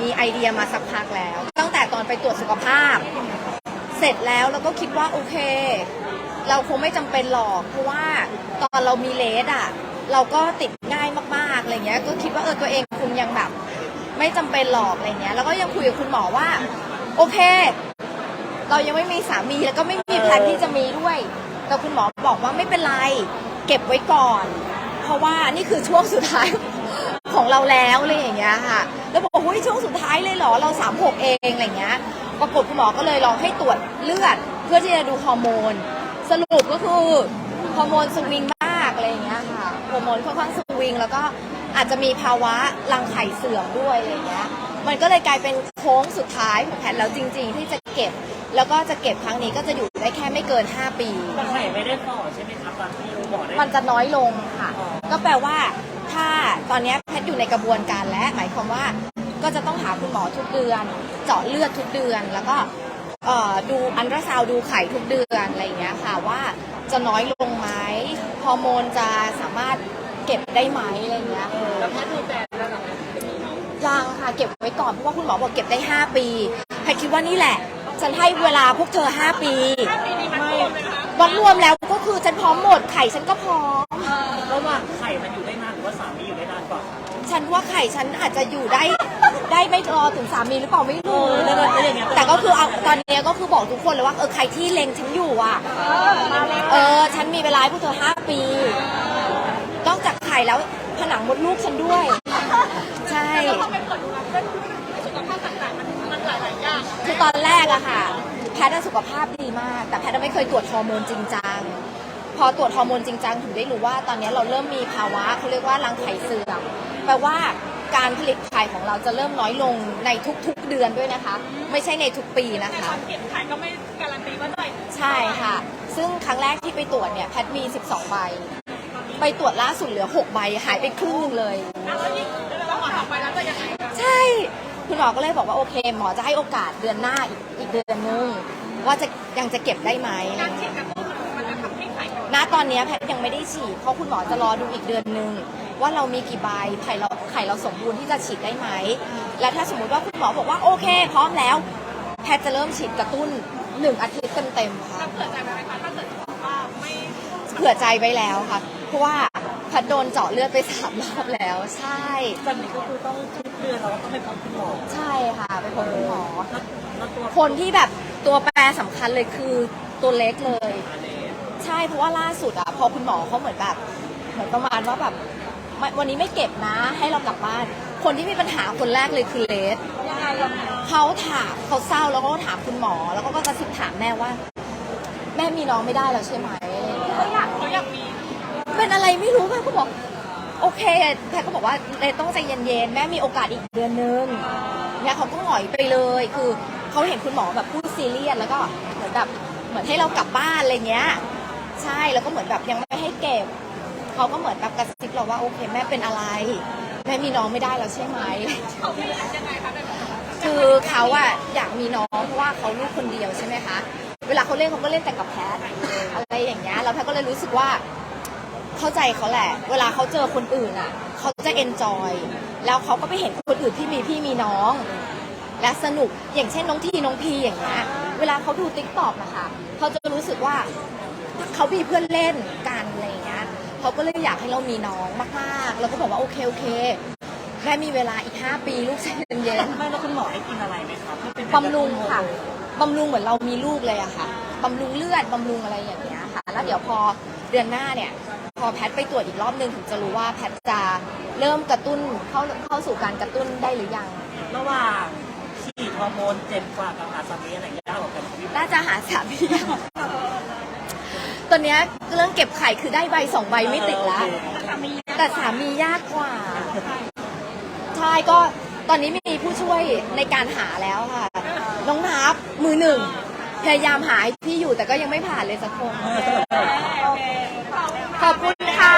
มีไอเดียมาสักพักแล้ว ตั้งแต่ตอนไปตรวจสุขภาพ เสร็จแล้วเราก็คิดว่าโอเค เราคงไม่จำเป็นหรอก เพราะว่าตอนเรามีเลสอะ เราก็ติดง่ายมากๆอะไรเงี้ย ก็คิดว่าเออตัวเองคงยังแบบ ไม่จำเป็นหรอกอะไรเงี้ย แล้วก็ยังคุยกับคุณหมอว่า โอเค เรายังไม่มีสามีแล้วก็ไม่มีแพลนที่จะมีด้วย แต่คุณหมอบอกว่าไม่เป็นไร เก็บไว้ก่อน เพราะว่านี่คือช่วงสุดท้าย ของเราแล้วอะไรอย่างเงี้ยค่ะ แล้วบอกเฮ้ยช่วงสุดท้ายเลยเหรอเราสามหกเองอะไรเงี้ยปรากฏคุณหมอก็เลยลองให้ตรวจเลือด เพื่อที่จะดูฮอร์โมน สรุปก็คือฮอร์โมนสวิงมากอะไรอย่างเงี้ยค่ะฮอร์โมนค่อนข้างสวิง แล้วก็อาจจะมีภาวะรังไข่เสื่อมด้วยอะไรอย่างเงี้ยมันก็เลยกลายเป็นโค้งสุดท้ายของแพทย์แล้วจริง ๆ ที่จะเก็บ แล้วก็จะเก็บครั้งนี้ก็จะอยู่ได้แค่ไม่เกิน 5 ปีแต่ไข่ไม่ได้ฝ่อใช่ไหมครับตอนที่หมอได้มันจะน้อยลงค่ะ ก็แปลว่าถ้าตอนนี้แพทย์ อยู่ในกระบวนการและหมายความว่าก็จะต้องหาคุณหมอทุกเดือน เจาะเลือดทุกเดือน แล้วก็เอ่อดูอันตราซาวด์ดูไข่ทุกเดือนอะไรอย่างเงี้ยค่ะว่าจะน้อยลงไหมฮอร์โมนจะสามารถเก็บได้ไหมอะไรอย่างเงี้ยแล้วแพทย์ดูแฟนแล้วเหรอคะยังค่ะเก็บไว้ก่อนเพราะว่าคุณหมอบอกเก็บได้ 5 ปีแพทย์คิดว่านี่แหละฉันให้เวลาพวกเธอ 5 ปีไม่วัดรวมแล้วก็คือฉันพร้อมหมดไข่ฉันก็พร้อมระหว่างไข่มันอยู่ได้ ฉันว่าไข่ฉันอาจจะอยู่ได้ ได้ไม่รอถึงสามีหรือเปล่าไม่รู้แล้วแล้วอย่างเงี้ยแต่ก็คือเอาตอนนี้ก็คือบอกทุกคนเลยว่าเออใครที่เล็งฉันอยู่อะเออฉันมีเวลาให้พวกเธอห้าปีนอกจากไข่แล้วผนังมดลูกฉันด้วย ใช่คือตอนแรกอะค่ะ แพทย์อะสุขภาพดีมาก แต่แพทย์อะไม่เคยตรวจฮอร์โมนจริงจังพอตรวจฮอร์โมนจริงจังถึงได้รู้ว่าตอนนี้เราเริ่มมีภาวะเขาเรียกว่ารังไข่เสื่อม แปลว่าการผลิตไข่ของเราจะเริ่มน้อยลงในทุกๆเดือนด้วยนะคะ ไม่ใช่ในทุกปีนะคะเก็บขายก็ไม่การันตีว่าได้ใช่ค่ะ ซึ่งครั้งแรกที่ไปตรวจเนี่ยแพทย์มี 12 ใบ ไปตรวจล่าสุดเหลือ 6 ใบ หายไปครึ่งหนึงเลยแล้วยิ่งแล้วหมอต่อไปแล้วจะยังไงคะใช่ คุณหมอก็เลยบอกว่าโอเค หมอจะให้โอกาสเดือนหน้าอีกอีกเดือนนึง ว่าจะยังจะเก็บได้ไหม การฉีดกระตุ้นมันจะทำให้ไข่ณตอนเนี้ยแพทย์ยังไม่ได้ฉีดเพราะคุณหมอจะรอดูอีกเดือนนึง ว่าเรามีกี่ใบไข่เราไข่เราสมบูรณ์ที่จะฉีดได้ไหม และถ้าสมมุติว่าคุณหมอบอกว่าโอเค พร้อมแล้ว แพทย์จะเริ่มฉีดกระตุ้นหนึ่งอาทิตย์เต็มๆค่ะเผื่อใจไว้ไหมคะถ้าเกิดว่าไม่เผื่อใจไว้แล้วค่ะ เพราะว่าพัดโดนเจาะเลือดไปสามรอบแล้ว ใช่แบบนี้ก็คือต้องทุกเดือนเราก็ต้องไปพบคุณหมอใช่ค่ะไปพบคุณหมอแล้วแล้วตัวคนที่แบบตัวแปรสำคัญเลยคือตัวเล็กเลย ใช่เพราะว่าล่าสุดอะพอคุณหมอเขาเหมือนแบบเหมือนประมาณว่าแบบ ไม่วันนี้ไม่เก็บนะ ให้เรากลับบ้าน คนที่มีปัญหาคนแรกเลยคือเลสเขาถามเขาเศร้าแล้วก็ถามคุณหมอ แล้วก็กระซิบถามแม่ว่า แม่มีน้องไม่ได้แล้วใช่ไหมเขาอยากเขาอยากมีเป็นอะไรไม่รู้แม่ก็บอก โอเคแพทก็บอกว่าเลยต้องใจเย็นๆแม่มีโอกาสอีกเดือนนึงเนี่ยเขาก็หงอยไปเลยคือเขาเห็นคุณหมอแบบพูดซีเรียสแล้วก็เหมือนแบบเหมือนให้เรากลับบ้านอะไรเงี้ย ใช่แล้วก็เหมือนแบบยังไม่ให้เก็บ เขาก็เหมือนแบบกระซิบเราว่าโอเคแม่เป็นอะไร แม่มีน้องไม่ได้แล้วใช่ไหม เขาไม่อยากยังไงคะแบบคือเขาอะอยากมีน้องเพราะว่าเขาลูกคนเดียวใช่ไหมคะ เวลาเขาเล่นเขาก็เล่นแต่กับแพทอะไรอย่างเงี้ยแล้วแพทก็เลยรู้สึกว่าเข้าใจเขาแหละ เวลาเขาเจอคนอื่นอะเขาจะเอนจอยแล้วเขาก็ไปเห็นคนอื่นที่มีพี่มีน้อง และสนุกอย่างเช่นน้องทีน้องพีอย่างเงี้ยเวลาเขาดูติ๊กต็อกนะคะเขาจะรู้สึกว่าเขามีเพื่อนเล่นกัน เงี้ยเขาก็เลยอยากให้เรามีน้องมากๆ แล้วก็บอกว่าโอเคโอเคแม่มีเวลาอีก 5 ปีลูกใจเย็นๆไม่แล้วคุณหมอให้กินอะไรไหมครับที่เป็นบำรุงค่ะบำรุงเหมือนเรามีลูกเลยอะค่ะบำรุงเลือดบำรุงอะไรอย่างเงี้ยค่ะ แล้วเดี๋ยวพอเดือนหน้าเนี่ย พอแพทย์ไปตรวจอีกรอบนึงถึงจะรู้ว่าแพทย์จะเริ่มกระตุ้นเข้าเข้าสู่การกระตุ้นได้หรือยัง ระหว่างฉีดฮอร์โมนเจ็บกว่ากับหาสามีอันไหนยากกว่ากันครับพี่น่าจะหาสามียาก ตอนเนี้ยเรื่องเก็บไข่คือได้ใบสองใบไม่ติดละแต่สามียากกว่า ใช่ก็ตอนนี้มีผู้ช่วยในการหาแล้วค่ะ น้องนับมือหนึ่ง พยายามหาให้พี่อยู่แต่ก็ยังไม่ผ่านเลยสักคนโอเคขอบคุณค่ะ